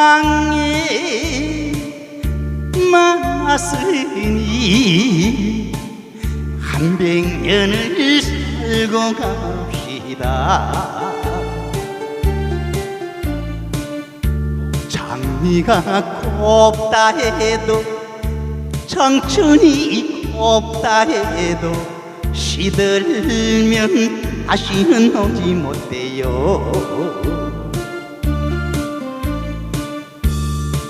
이왕에 만났으 니한 백년을 살고 갑시다. 장미가 곱다 해도 청춘이 곱다 해도 시들면 다시는 오지 못해요.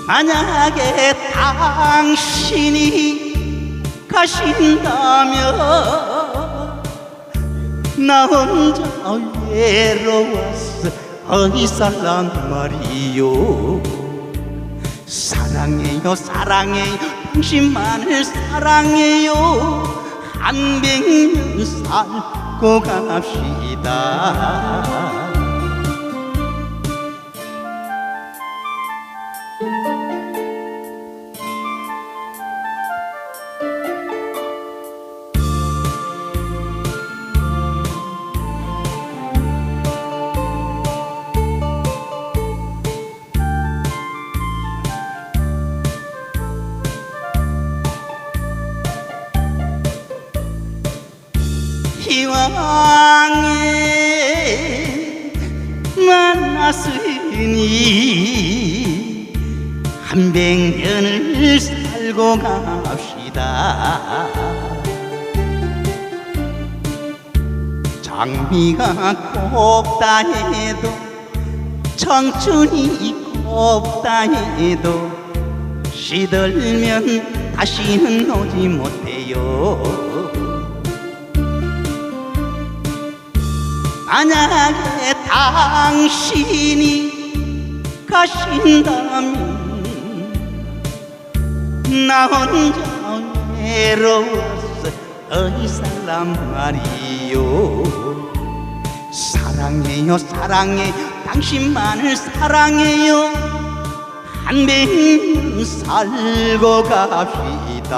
만약에 당신이 가신다면 나 혼자 외로워서 어이 살란 말이요. 사랑해요 사랑해요. 당신만을 사랑해요. 한 백년 살고 갑시다 희왕에 만났으니 한 백년을 살고 갑시다. 장미가 곱다 해도 청춘이 곱다 해도 시들면 다시는 오지 못해요 만약에 당신이 가신다면 나 혼자 외로워서 어이 살란 말이요. 사랑해요 사랑해. 당신만을 사랑해요. 한 백년 살고 갑시다